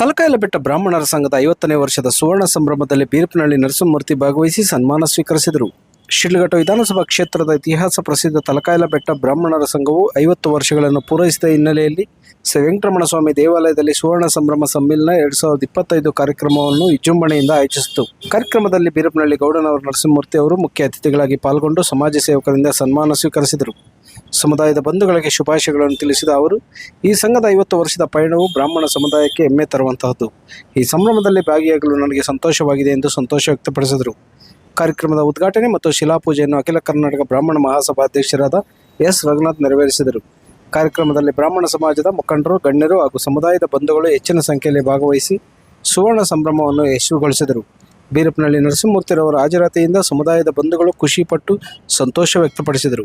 ತಲಕಾಯಲ ಬೆಟ್ಟ ಬ್ರಾಹ್ಮಣರ ಸಂಘದ ಐವತ್ತನೇ ವರ್ಷದ ಸುವರ್ಣ ಸಂಭ್ರಮದಲ್ಲಿ ಬೀರಪ್ಪನಹಳ್ಳಿ ನರಸಿಂಹಮೂರ್ತಿ ಭಾಗವಹಿಸಿ ಸನ್ಮಾನ ಸ್ವೀಕರಿಸಿದರು. ಶಿಡ್ಲಘಟ್ಟ ವಿಧಾನಸಭಾ ಕ್ಷೇತ್ರದ ಇತಿಹಾಸ ಪ್ರಸಿದ್ಧ ತಲಕಾಯಲ ಬೆಟ್ಟ ಬ್ರಾಹ್ಮಣರ ಸಂಘವು ಐವತ್ತು ವರ್ಷಗಳನ್ನು ಪೂರೈಸಿದ ಹಿನ್ನೆಲೆಯಲ್ಲಿ ಶ್ರೀ ವೆಂಕಟರಮಣ ಸ್ವಾಮಿ ದೇವಾಲಯದಲ್ಲಿ ಸುವರ್ಣ ಸಂಭ್ರಮ ಸಮ್ಮೇಳನ ಎರಡ್ ಸಾವಿರದ ಇಪ್ಪತ್ತೈದು ಕಾರ್ಯಕ್ರಮವನ್ನು ವಿಜೃಂಭಣೆಯಿಂದ ಆಯೋಜಿಸಿತು. ಕಾರ್ಯಕ್ರಮದಲ್ಲಿ ಬೀರಪ್ಪನಹಳ್ಳಿ ಗೌಡನವರು ನರಸಿಂಹಮೂರ್ತಿ ಅವರು ಮುಖ್ಯ ಅತಿಥಿಗಳಾಗಿ ಪಾಲ್ಗೊಂಡು ಸಮಾಜ ಸೇವಕರಿಂದ ಸನ್ಮಾನ ಸ್ವೀಕರಿಸಿದರು. ಸಮುದಾಯದ ಬಂಧುಗಳಿಗೆ ಶುಭಾಶಯಗಳನ್ನು ತಿಳಿಸಿದ ಅವರು, ಈ ಸಂಘದ ಐವತ್ತು ವರ್ಷದ ಪಯಣವು ಬ್ರಾಹ್ಮಣ ಸಮುದಾಯಕ್ಕೆ ಹೆಮ್ಮೆ ತರುವಂತಹದ್ದು. ಈ ಸಂಭ್ರಮದಲ್ಲಿ ಭಾಗಿಯಾಗಲು ನನಗೆ ಸಂತೋಷವಾಗಿದೆ ಎಂದು ಸಂತೋಷ ವ್ಯಕ್ತಪಡಿಸಿದರು. ಕಾರ್ಯಕ್ರಮದ ಉದ್ಘಾಟನೆ ಮತ್ತು ಶಿಲಾಪೂಜೆಯನ್ನು ಅಖಿಲ ಕರ್ನಾಟಕ ಬ್ರಾಹ್ಮಣ ಮಹಾಸಭಾ ಅಧ್ಯಕ್ಷರಾದ ಎಸ್ ರಘುನಾಥ್ ನೆರವೇರಿಸಿದರು. ಕಾರ್ಯಕ್ರಮದಲ್ಲಿ ಬ್ರಾಹ್ಮಣ ಸಮಾಜದ ಮುಖಂಡರು, ಗಣ್ಯರು ಹಾಗೂ ಸಮುದಾಯದ ಬಂಧುಗಳು ಹೆಚ್ಚಿನ ಸಂಖ್ಯೆಯಲ್ಲಿ ಭಾಗವಹಿಸಿ ಸುವರ್ಣ ಸಂಭ್ರಮವನ್ನು ಯಶಸ್ವಿಗೊಳಿಸಿದರು. ಬೀರಪ್ಪನಹಳ್ಳಿ ನರಸಿಂಹಮೂರ್ತಿರವರ ಹಾಜರಾತಿಯಿಂದ ಸಮುದಾಯದ ಬಂಧುಗಳು ಖುಷಿಪಟ್ಟು ಸಂತೋಷ ವ್ಯಕ್ತಪಡಿಸಿದರು.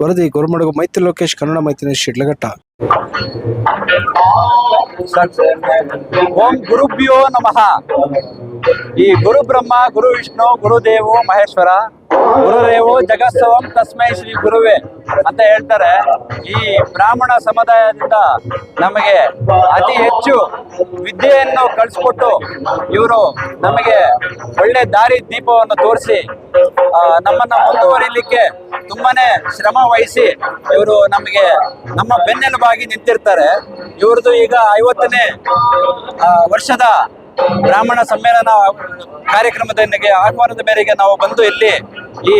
ವರದಿ ಗುರುಮಡಗು, ಮೈತ್ರಿ ಲೋಕೇಶ್, ಕನ್ನಡ ಮೈತ್ರಿ ಶಿಡ್ಲಘಟ್ಟ. ಓಂ ಗುರುಭ್ಯೋ ನಮಃ. ಈ ಗುರು ಬ್ರಹ್ಮ, ಗುರು ವಿಷ್ಣು ಗುರುದೇವು ಮಹೇಶ್ವರ ಗುರುದೇವು ಜಗತ್ಸವಂ ತಸ್ಮೈ ಶ್ರೀ ಗುರುವೇ ಅಂತ ಹೇಳ್ತಾರೆ. ಈ ಬ್ರಾಹ್ಮಣ ಸಮುದಾಯದಿಂದ ನಮಗೆ ಅತಿ ಹೆಚ್ಚು ವಿದ್ಯೆಯನ್ನು ಕಳಿಸ್ಕೊಟ್ಟು ಇವರು ನಮಗೆ ಒಳ್ಳೆ ದಾರಿ ದೀಪವನ್ನು ತೋರಿಸಿ ನಮ್ಮನ್ನ ಮುಂದುವರಿಲಿಕ್ಕೆ ತುಂಬಾನೇ ಶ್ರಮ ವಹಿಸಿ ಇವರು ನಮಗೆ ನಮ್ಮ ಬೆನ್ನೆಲುಬಾಗಿ ನಿಂತಿರ್ತಾರೆ. ಇವ್ರದ್ದು ಈಗ ಐವತ್ತನೇ ವರ್ಷದ ಬ್ರಾಹ್ಮಣ ಸಮ್ಮೇಳನ ಕಾರ್ಯಕ್ರಮದ ಆಹ್ವಾನದ ಮೇರೆಗೆ ನಾವು ಬಂದು ಇಲ್ಲಿ ಈ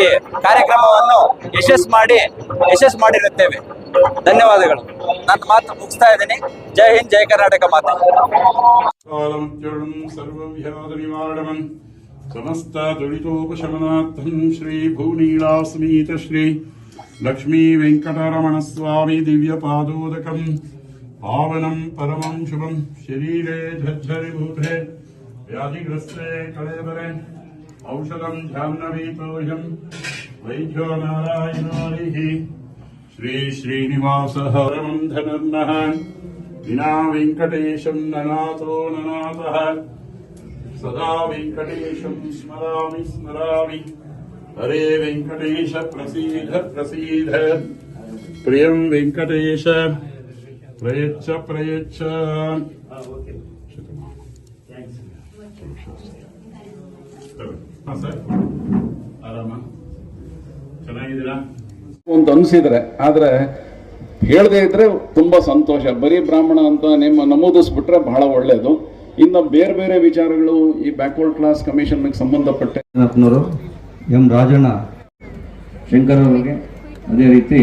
ಕಾರ್ಯಕ್ರಮವನ್ನು ಯಶಸ್ ಮಾಡಿ ಯಶಸ್ ಮಾಡಿರುತ್ತೇವೆ. ಧನ್ಯವಾದಗಳು. ನನ್ನ ಮಾತು ಮುಗಿಸ್ತಾ ಇದ್ದೀನಿ. ಜೈ ಹಿಂದ್, ಜೈ ಕರ್ನಾಟಕ ಮಾತು. ಸಮಸ್ತ ದುರಿತೋಪಶಮನಾರ್ಥಂ ಶ್ರೀ ಭೂನೀಲಾಸ್ಮೀತ ಶ್ರೀ ಲಕ್ಷ್ಮೀ ವೆಂಕಟರಮಣ ಸ್ವಾಮಿ ದಿವ್ಯ ಪಾದೋದಕಂ पावनं परमं शुभं शरीरे झज्झरिभूते व्याधिग्रस्ते कलेबरे औषधं जाह्नवीतोऽयं वैद्यो नारायणोरिः श्री श्रीनिवासः परमं धनर्नः विना वेङ्कटेशं ननाथो ननाथः। सदा वेङ्कटेशं स्मरामि स्मरामि। हरे वेङ्कटेश प्रसीद प्रसीद। प्रियं वेङ्कटेश। ಪ್ರಯಚ್ಛ ಪ್ರಯಚ್ಛ. Ah, ಅಂತ ಅನಿಸಿದ್ರೆ ಆದ್ರೆ ಹೇಳದೇ ಇದ್ರೆ ತುಂಬಾ ಸಂತೋಷ. ಬರೀ ಬ್ರಾಹ್ಮಣ ಅಂತ ನಿಮ್ಮ ನಮೂದಿಸ್ಬಿಟ್ರೆ ಬಹಳ ಒಳ್ಳೇದು. ಇನ್ನು ಬೇರೆ ಬೇರೆ ವಿಚಾರಗಳು ಈ ಬ್ಯಾಕ್ವರ್ಡ್ ಕ್ಲಾಸ್ ಕಮಿಷನ್ ಸಂಬಂಧಪಟ್ಟ? ಎಂ ರಾಜಣ್ಣ ಶಂಕರ್ ಅವರಿಗೆ ಅದೇ ರೀತಿ